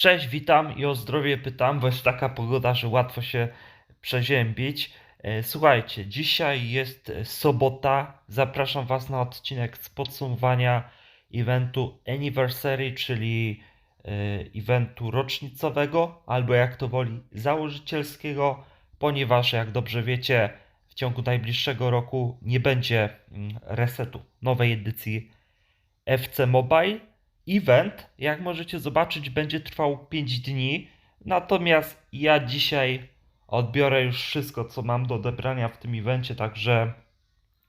Cześć, witam i o zdrowie pytam, bo jest taka pogoda, że łatwo się przeziębić. E, Słuchajcie, dzisiaj jest e, sobota. Zapraszam Was na odcinek z podsumowania eventu Anniversary, czyli e, eventu rocznicowego, albo jak to woli, założycielskiego, ponieważ jak dobrze wiecie, w ciągu najbliższego roku nie będzie mm, resetu nowej edycji FC Mobile. Event, jak możecie zobaczyć, będzie trwał 5 dni. Natomiast ja dzisiaj odbiorę już wszystko, co mam do odebrania w tym evencie, także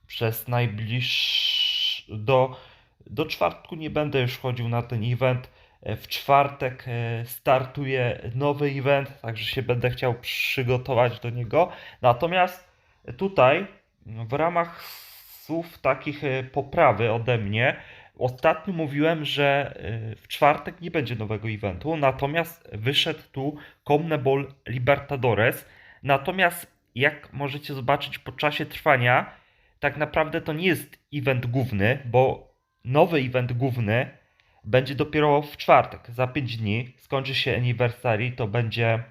przez najbliższy do, do czwartku nie będę już chodził na ten event. W czwartek e, startuje nowy event, także się będę chciał przygotować do niego. Natomiast tutaj w ramach słów takich e, poprawy ode mnie, Ostatnio mówiłem, że y, w czwartek nie będzie nowego eventu, natomiast wyszedł tu CONMEBOL Libertadores. Natomiast jak możecie zobaczyć po czasie trwania, tak naprawdę to nie jest event główny, bo nowy event główny będzie dopiero w czwartek, za 5 dni. Skończy się anniversary, to będzie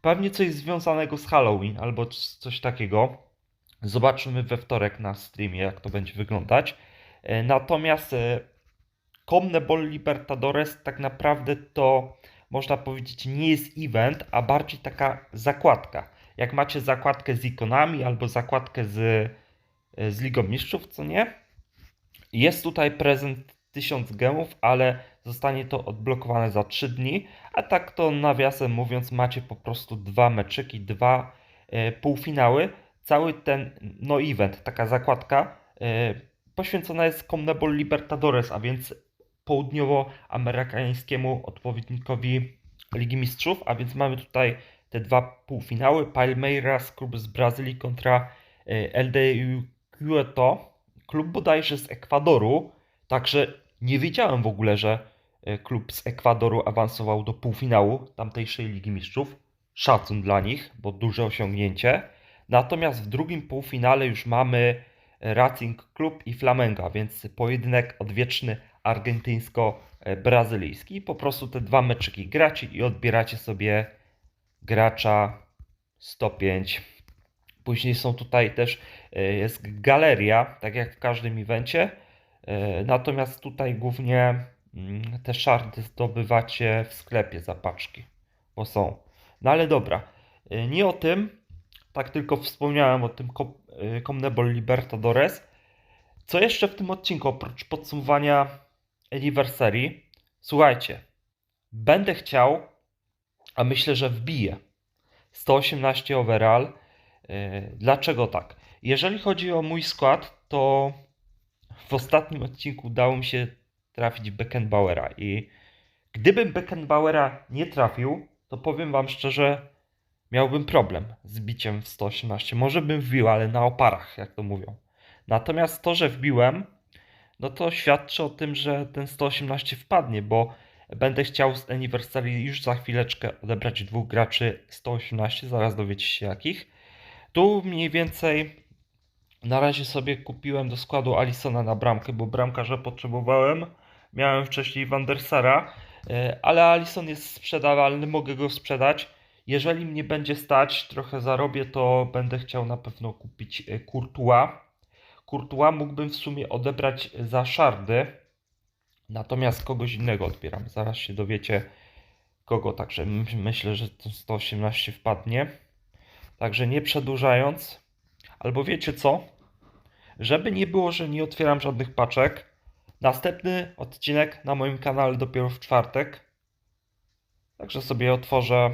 pewnie coś związanego z Halloween albo coś takiego. Zobaczymy we wtorek na streamie, jak to będzie wyglądać. E, Natomiast e, CONMEBOL Libertadores tak naprawdę to można powiedzieć nie jest event, a bardziej taka zakładka. Jak macie zakładkę z ikonami albo zakładkę z, e, z Ligą Mistrzów, co nie? Jest tutaj prezent 1000 gemów, ale zostanie to odblokowane za 3 dni. A tak to nawiasem mówiąc, macie po prostu dwa meczyki, dwa e, półfinały. Cały ten no event, taka zakładka, e, poświęcona jest CONMEBOL Libertadores, a więc południowoamerykańskiemu odpowiednikowi Ligi Mistrzów, a więc mamy tutaj te dwa półfinały. Palmeiras, klub z Brazylii kontra e, LDU Quito, klub bodajże z Ekwadoru, także nie wiedziałem w ogóle, że e, klub z Ekwadoru awansował do półfinału tamtejszej Ligi Mistrzów. Szacun dla nich, bo duże osiągnięcie. Natomiast w drugim półfinale już mamy Racing Club i Flamengo, więc pojedynek odwieczny argentyńsko-brazylijski. Po prostu te dwa meczyki gracie i odbieracie sobie gracza 105. Później są tutaj też e, jest galeria, tak jak w każdym evencie. E, Natomiast tutaj głównie mm, te szardy zdobywacie w sklepie za paczki, bo są. No ale dobra, e, nie o tym, tak tylko wspomniałem o tym Co- e, CONMEBOL Libertadores. Co jeszcze w tym odcinku, oprócz podsumowania anniversary? Słuchajcie, będę chciał, a myślę, że wbiję 118 overall. E, Dlaczego tak? Jeżeli chodzi o mój skład, to w ostatnim odcinku udało mi się trafić Beckenbauera i gdybym Beckenbauera nie trafił, to powiem wam szczerze, miałbym problem z biciem w 118. Może bym wbił, ale na oparach, jak to mówią. Natomiast to, że wbiłem, no to świadczy o tym, że ten 118 wpadnie, bo będę chciał z Anniversary już za chwileczkę odebrać dwóch graczy 118, zaraz dowiecie się jakich. Tu mniej więcej na razie sobie kupiłem do składu Alisona na bramkę, bo bramkarza potrzebowałem. Miałem wcześniej Wandersara, e, ale Alison jest sprzedawalny, mogę go sprzedać. Jeżeli mnie będzie stać, trochę zarobię, to będę chciał na pewno kupić e, Courtois. Courtois mógłbym w sumie odebrać za szardy, natomiast kogoś innego odbieram. Zaraz się dowiecie kogo, także my- myślę, że to 118 wpadnie. Także nie przedłużając, albo wiecie co? Żeby nie było, że nie otwieram żadnych paczek, następny odcinek na moim kanale dopiero w czwartek. Także sobie otworzę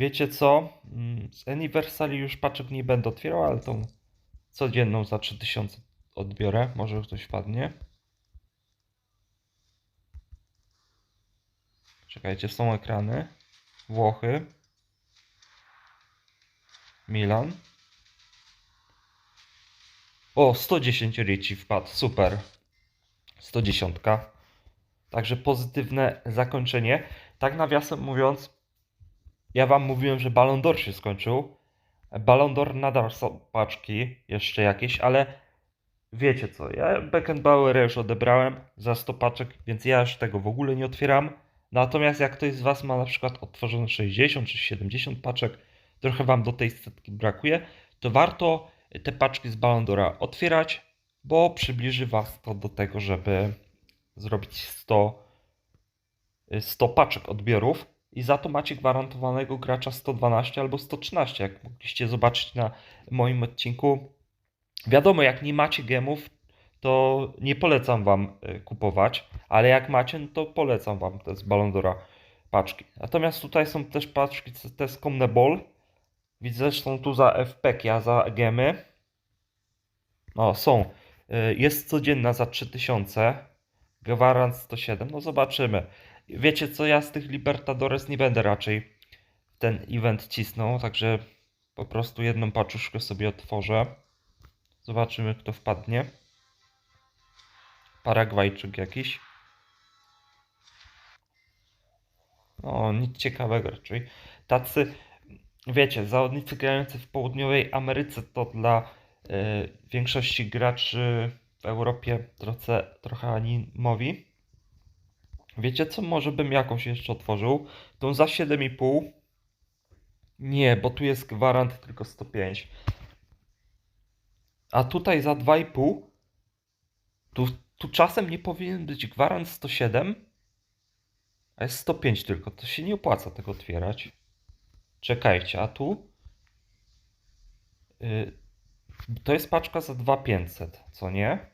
Wiecie co? Mm, Z Anniversary już paczek nie będę otwierał, ale tą codzienną za 3000 odbiorę. Może ktoś wpadnie. Czekajcie, są ekrany. Włochy. Milan. O, 110 Ricci wpadł, super. 110. Także pozytywne zakończenie. Tak nawiasem mówiąc, ja wam mówiłem, że Ballon d'Or się skończył. Ballon d'Or nadal są paczki, jeszcze jakieś, ale wiecie co, ja Beckenbauer już odebrałem za 100 paczek, więc ja już tego w ogóle nie otwieram. Natomiast jak ktoś z Was ma na przykład otworzone 60 czy 70 paczek, trochę Wam do tej setki brakuje, to warto te paczki z Ballon d'Ora otwierać, bo przybliży Was to do tego, żeby zrobić 100, 100 paczek odbiorów i za to macie gwarantowanego gracza 112 albo 113, jak mogliście zobaczyć na moim odcinku. Wiadomo, jak nie macie gemów, to nie polecam Wam y, kupować, ale jak macie, no to polecam Wam te z Ballon d'Ora paczki. Natomiast tutaj są też paczki, te z Ball. Widzę zresztą tu za FPK, a za gemy. O, są. Y, Jest codzienna za 3000. Gwarant 107. No zobaczymy. Wiecie co, ja z tych Libertadores nie będę raczej ten event cisnął, także po prostu jedną paczuszkę sobie otworzę. Zobaczymy kto wpadnie. Paragwajczyk jakiś. O, nic ciekawego raczej. Tacy, wiecie, zawodnicy grający w południowej Ameryce to dla y, większości graczy w Europie trochę, trochę animowi. Wiecie co, może bym jakąś jeszcze otworzył? Tą za 7,5. Nie, bo tu jest gwarant tylko 105. A tutaj za 2,5 tu, tu czasem nie powinien być gwarant 107, a jest 105 tylko. To się nie opłaca tego otwierać. Czekajcie, a tu? Y, to jest paczka za 2500, co nie?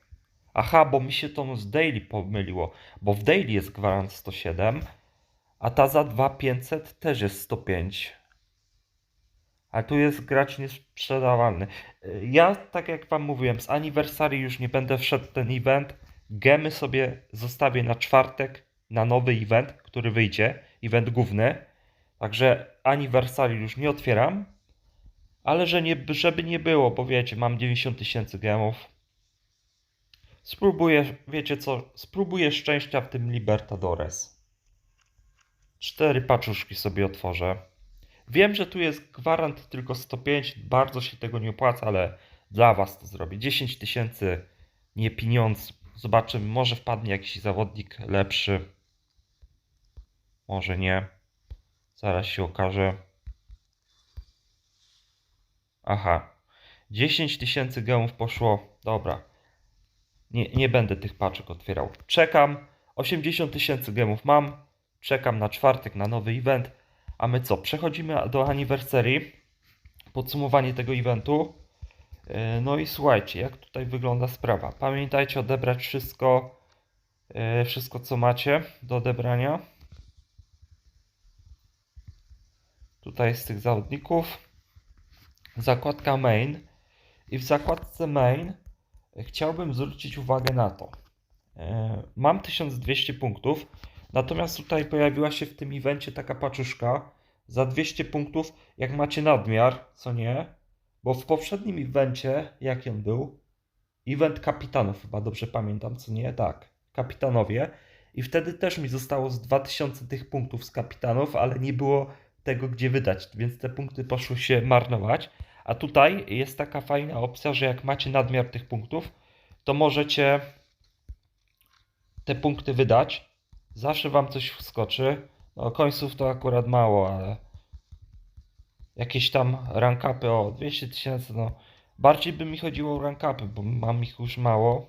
Aha, bo mi się to z daily pomyliło, bo w daily jest gwarant 107, a ta za 2500 też jest 105. A tu jest gracz niesprzedawalny. Ja, tak jak wam mówiłem, z aniversarii już nie będę wszedł ten event. Gemy sobie zostawię na czwartek, na nowy event, który wyjdzie. Event główny. Także aniversarii już nie otwieram. Ale że nie, żeby nie było, bo wiecie, mam 90 tysięcy gemów. Spróbuję, wiecie co, spróbuję szczęścia w tym Libertadores. Cztery paczuszki sobie otworzę. Wiem, że tu jest gwarant tylko 105, bardzo się tego nie opłaca, ale dla Was to zrobię. 10 tysięcy, nie pieniądz. Zobaczymy, może wpadnie jakiś zawodnik lepszy. Może nie. Zaraz się okaże. Aha. 10 tysięcy gemów poszło. Dobra. Nie, nie będę tych paczek otwierał. Czekam. 80 tysięcy gemów mam. Czekam na czwartek, na nowy event. A my co? Przechodzimy do aniversarii. Podsumowanie tego eventu. Yy, No i słuchajcie, jak tutaj wygląda sprawa. Pamiętajcie odebrać wszystko, yy, wszystko co macie do odebrania. Tutaj z tych zawodników. Zakładka main. I w zakładce main chciałbym zwrócić uwagę na to. E, Mam 1200 punktów, natomiast tutaj pojawiła się w tym evencie taka paczuszka za 200 punktów, jak macie nadmiar, co nie? Bo w poprzednim evencie, jaki on był? Event kapitanów, chyba dobrze pamiętam, co nie? Tak, kapitanowie. I wtedy też mi zostało z 2000 tych punktów z kapitanów, ale nie było tego gdzie wydać, więc te punkty poszły się marnować. A tutaj jest taka fajna opcja, że jak macie nadmiar tych punktów, to możecie te punkty wydać. Zawsze wam coś wskoczy. No, końców to akurat mało, ale jakieś tam rankapy o 200 tysięcy, no bardziej by mi chodziło o rankapy, bo mam ich już mało.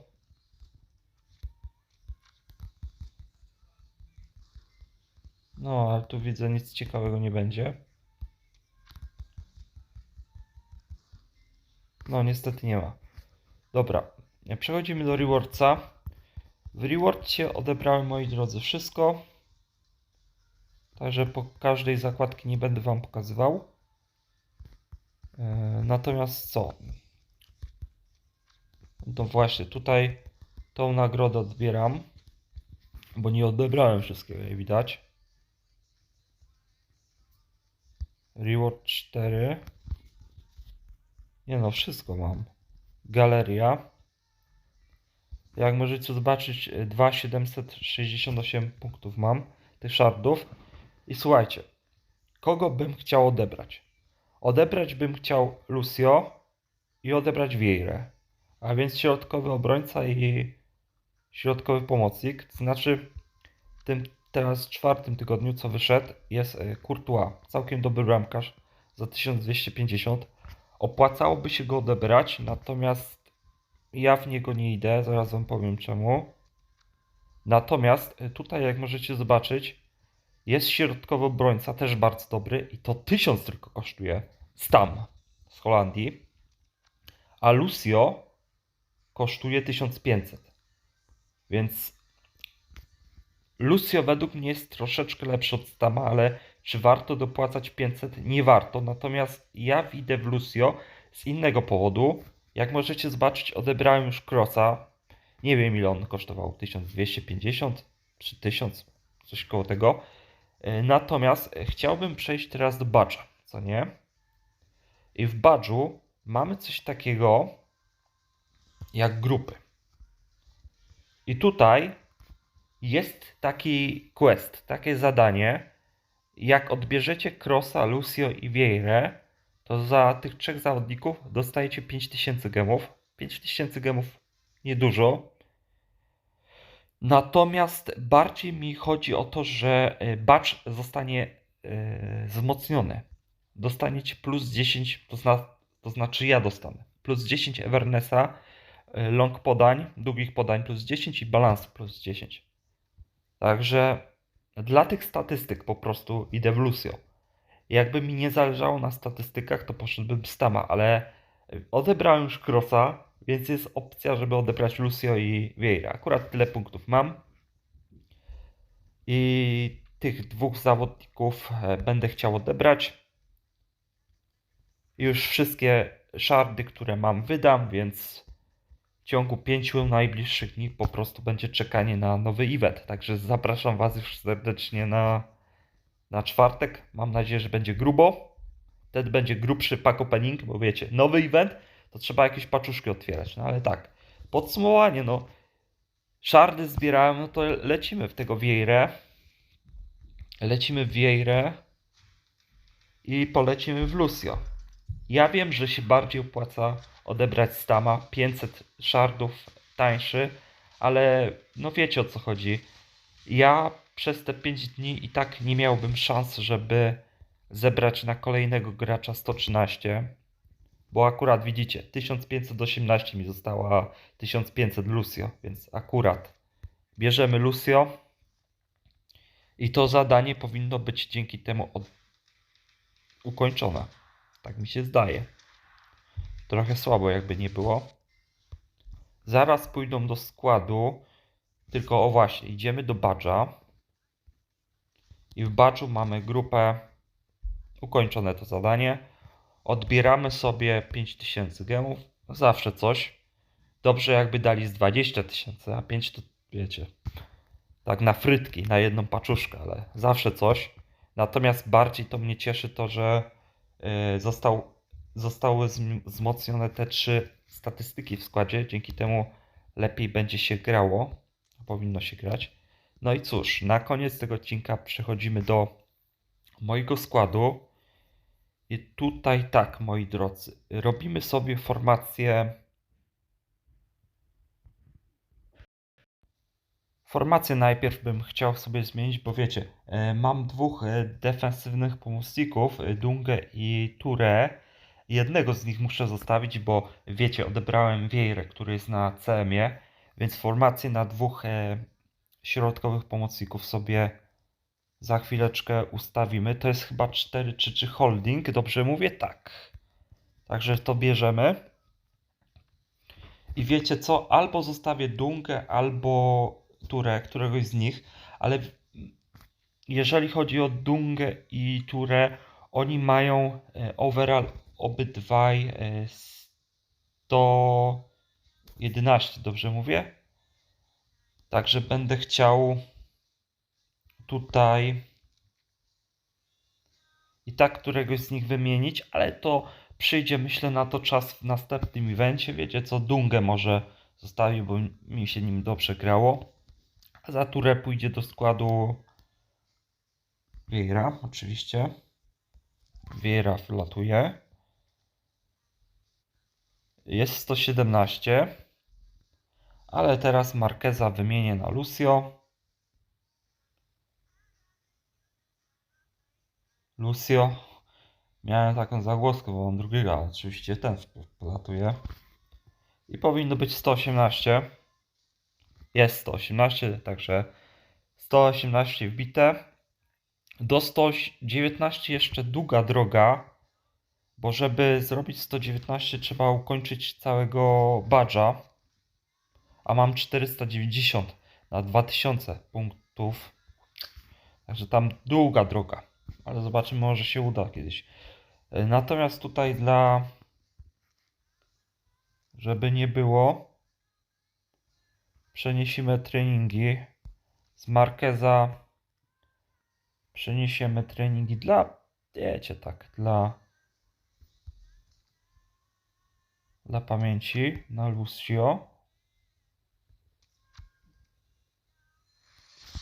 No, ale tu widzę nic ciekawego nie będzie. No, niestety nie ma. Dobra, przechodzimy do rewardsa. W rewardcie odebrałem, moi drodzy, wszystko. Także po każdej zakładki nie będę Wam pokazywał. E, Natomiast co? No właśnie, tutaj tą nagrodę odbieram, bo nie odebrałem wszystkiego, jak widać. Reward 4. Nie no, wszystko mam. Galeria. Jak możecie zobaczyć, y, 2768 punktów mam tych shardów. I słuchajcie, kogo bym chciał odebrać? Odebrać bym chciał Lucio i odebrać Vieirę. A więc środkowy obrońca i środkowy pomocnik. Znaczy, w tym teraz czwartym tygodniu, co wyszedł, jest e, Courtois. Całkiem dobry bramkarz za 1250. Opłacałoby się go odebrać, natomiast ja w niego nie idę. Zaraz wam powiem czemu. Natomiast e, tutaj, jak możecie zobaczyć, jest środkowy obrońca, też bardzo dobry i to 1000 tylko kosztuje. Stam z Holandii. A Lucio kosztuje 1500. Więc Lucio według mnie jest troszeczkę lepszy od Stama, ale czy warto dopłacać 500? Nie warto. Natomiast ja widzę w Lucio z innego powodu. Jak możecie zobaczyć, odebrałem już Crossa. Nie wiem ile on kosztował. 1250 czy 1000, coś koło tego. E, Natomiast chciałbym przejść teraz do badża, co nie? I w badżu mamy coś takiego jak grupy. I tutaj jest taki quest, takie zadanie. Jak odbierzecie Crossa, Lucio i Vieirę, to za tych trzech zawodników dostajecie 5000 gemów. 5000 gemów niedużo. Natomiast bardziej mi chodzi o to, że e, badge zostanie e, wzmocniony. Dostaniecie plus 10, to, zna, to znaczy ja dostanę. Plus 10 Evernessa, e, long podań, długich podań plus 10 i balans plus 10. Także dla tych statystyk po prostu idę w Lucio. Jakby mi nie zależało na statystykach, to poszedłbym Stama, ale odebrałem już Crossa, więc jest opcja, żeby odebrać Lucio i Vieira. Akurat tyle punktów mam. I tych dwóch zawodników e, będę chciał odebrać. Już wszystkie szardy, które mam, wydam, więc ciągu pięciu najbliższych dni po prostu będzie czekanie na nowy event. Także zapraszam Was już serdecznie na, na czwartek. Mam nadzieję, że będzie grubo. Wtedy będzie grubszy pack opening, bo wiecie, nowy event to trzeba jakieś paczuszki otwierać. No ale tak, podsumowanie, no. Szardy zbierałem, no to lecimy w tego Vieirę. Lecimy w Vieirę i polecimy w Lucio. Ja wiem, że się bardziej opłaca odebrać Stama, 500 szardów tańszy, ale no wiecie o co chodzi. Ja przez te 5 dni i tak nie miałbym szans, żeby zebrać na kolejnego gracza 113. Bo akurat widzicie, 1518 mi została 1500 Lucio, więc akurat bierzemy Lucio. I to zadanie powinno być dzięki temu ukończone. Tak mi się zdaje. Trochę słabo jakby nie było. Zaraz pójdą do składu. Tylko o właśnie, idziemy do badża. I w badżu mamy grupę ukończone to zadanie. Odbieramy sobie 5000 gemów. Zawsze coś. Dobrze jakby dali z 20 tysięcy, a 5 to wiecie. Tak na frytki, na jedną paczuszkę, ale zawsze coś. Natomiast bardziej to mnie cieszy to, że został, zostały wzm- wzmocnione te trzy statystyki w składzie. Dzięki temu lepiej będzie się grało. Powinno się grać. No i cóż, na koniec tego odcinka przechodzimy do mojego składu. I tutaj tak, moi drodzy, robimy sobie formację. Formację najpierw bym chciał sobie zmienić, bo wiecie, e, mam dwóch e, defensywnych pomocników, e, Dungę i Ture. Jednego z nich muszę zostawić, bo wiecie, odebrałem Vieirę, który jest na CM-ie, więc formację na dwóch środkowych pomocników sobie za chwileczkę ustawimy. To jest chyba 4 czy 3 holding. Dobrze mówię? Tak. Także to bierzemy. I wiecie co? Albo zostawię Dungę, albo Turę, któregoś z nich, ale jeżeli chodzi o Dungę i Turę, oni mają e, overall obydwaj e, 111, dobrze mówię? Także będę chciał tutaj i tak któregoś z nich wymienić, ale to przyjdzie myślę na to czas w następnym evencie. Wiecie co, Dungę może zostawię, bo mi się nim dobrze grało. A za turę pójdzie do składu Vieira, oczywiście. Vieira wlatuje. Jest 117. Ale teraz Marqueza wymienię na Lucio. Lucio. Miałem taką zagłoskę, bo mam drugiego, oczywiście ten polatuje. I powinno być 118. Jest 118, także 118 wbite. Do 119 jeszcze długa droga, bo żeby zrobić 119 trzeba ukończyć całego badża. A mam 490 na 2000 punktów. Także tam długa droga. Ale zobaczymy, może się uda kiedyś. Natomiast tutaj dla żeby nie było przeniesiemy treningi z Marqueza przeniesiemy treningi dla wiecie tak dla dla pamięci na Lucio.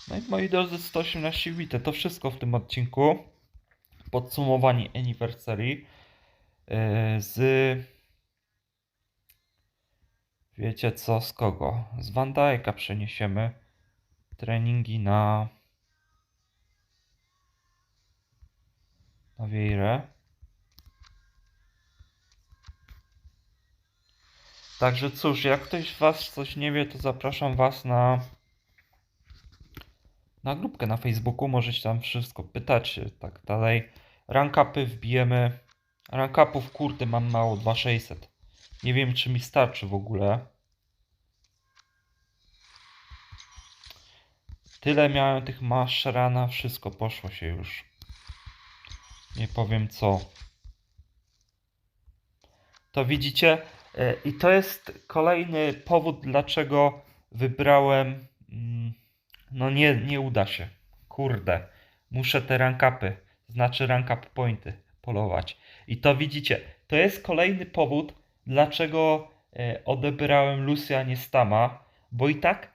No i moi drodzy 118 wite. To wszystko w tym odcinku. Podsumowanie anniversary yy, z Wiecie co, z kogo? Z Van Dijk'a przeniesiemy treningi na na Vieirę. Także cóż, jak ktoś z Was coś nie wie, to zapraszam Was na na grupkę na Facebooku. Możecie tam wszystko pytać, tak dalej. Rankapy wbijemy. Rankapów kurde mam mało, 2600. Nie wiem, czy mi starczy w ogóle. Tyle miałem tych maszerana, wszystko poszło się już. Nie powiem co. To widzicie? E, I to jest kolejny powód, dlaczego wybrałem. mm, No nie, nie uda się. Kurde. Muszę te rankapy, znaczy rank up pointy polować. I to widzicie, to jest kolejny powód, dlaczego e, odebrałem Lucia, nie Stama, bo i tak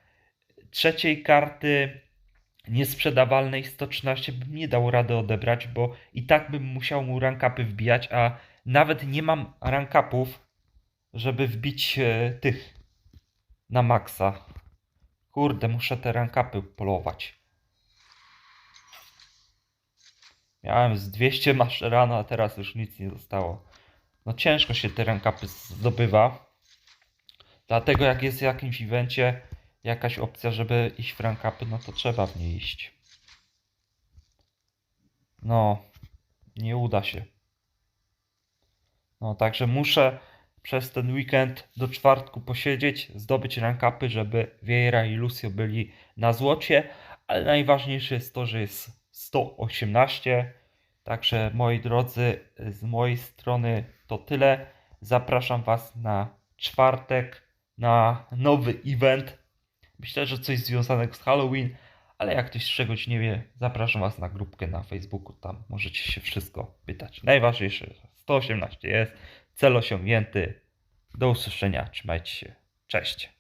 trzeciej karty niesprzedawalnej 113 bym nie dał rady odebrać, bo i tak bym musiał mu rankapy wbijać, a nawet nie mam rankapów, żeby wbić e, tych na maksa. Kurde, muszę te rankapy polować. Miałem z 200 maszerana, a teraz już nic nie zostało. No ciężko się te rankapy zdobywa. Dlatego jak jest w jakimś evencie jakaś opcja, żeby iść w rankapy, no to trzeba w nie iść. No, nie uda się. No, także muszę przez ten weekend do czwartku posiedzieć, zdobyć rankapy, żeby Vieira i Lucio byli na złocie, ale najważniejsze jest to, że jest 118. Także moi drodzy, z mojej strony to tyle. Zapraszam Was na czwartek na nowy event. Myślę, że coś związanego z Halloween, ale jak ktoś czegoś nie wie, zapraszam Was na grupkę na Facebooku. Tam możecie się wszystko pytać. Najważniejsze, 118 jest, cel osiągnięty. Do usłyszenia, trzymajcie się. Cześć.